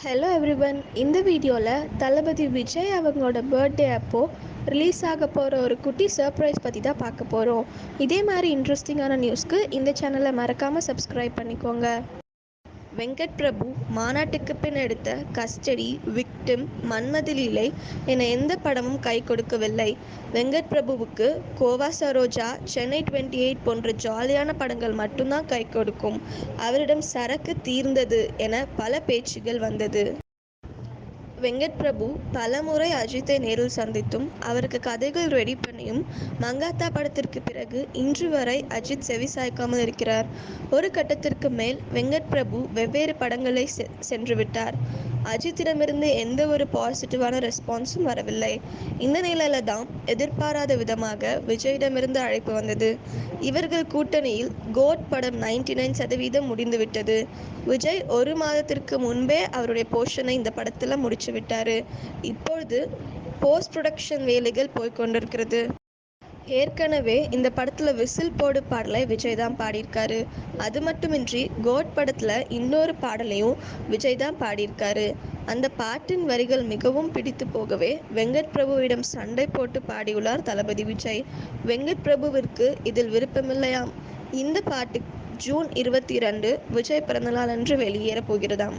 Hello everyone இந்த வீடியோவில் தளபதி விஜய் அவங்களோட பர்த்டே அப்போது ரிலீஸ் ஆக போகிற ஒரு குட்டி சர்ப்ரைஸ் பற்றி தான் பார்க்க போகிறோம் இதே மாதிரி இன்ட்ரெஸ்டிங்கான நியூஸ்க்கு இந்த சேனலை மறக்காமல் சப்ஸ்கிரைப் பண்ணிக்கோங்க. வெங்கட் பிரபு மாநாட்டுக்கு பின் எடுத்த கஸ்டடி விக்டிம் மன்மதிலீலை என எந்த படமும் கை கொடுக்கவில்லை. வெங்கட் பிரபுவுக்கு கோவா சரோஜா சென்னை டுவெண்ட்டி எயிட் போன்ற ஜாலியான படங்கள் மட்டும்தான் கை கொடுக்கும். அவரிடம் சரக்கு தீர்ந்தது என பல பேச்சுகள் வந்தது. வெங்கட் பிரபு பலமுறை அஜித்தை நேரில் சந்தித்தும் அவருக்கு கதைகள் ரெடி பண்ணியும் மங்காத்தா படத்திற்கு பிறகு இன்று வரை அஜித் செவிசாய்க்காமல் இருக்கிறார். ஒரு கட்டத்திற்கு மேல் வெங்கட் பிரபு வெவ்வேறு படங்களை செ சென்று விட்டார். அஜித்திடமிருந்து எந்த ஒரு பாசிட்டிவான ரெஸ்பான்ஸும் வரவில்லை. இந்த நிலையில தான் எதிர்பாராத விதமாக விஜயிடமிருந்து அழைப்பு வந்தது. இவர்கள் கூட்டணியில் கோட் படம் நைன்டி நைன் சதவீதம் முடிந்துவிட்டது. விஜய் ஒரு மாதத்திற்கு முன்பே அவருடைய போர்ஷனை இந்த படத்தில் முடிச்சு ஆரம்பித்து விட்டார். இப்பொழுது போஸ்ட் ப்ரொடக்ஷன் வேலைகள் போய்கொண்டிருக்கிறது ஏற்கனவே இந்த படத்தில் விசில் போடு பாடலை விஜய் தான் பாடியிருக்காரு. அது மட்டுமின்றி கோட் படத்தில் இன்னொரு பாடலையும் விஜய் தான் பாடியிருக்காரு. அந்த பாட்டின் வரிகள் மிகவும் பிடித்து போகவே வெங்கட் பிரபுவிடம் சண்டை போட்டு பாடியுள்ளார் தளபதி விஜய். வெங்கட் பிரபுவிற்கு இதில் விருப்பமில்லையாம். இந்த பாட்டு ஜூன் இருபத்தி இரண்டு விஜய் பிறந்தநாள் அன்று வெளியேற போகிறதாம்.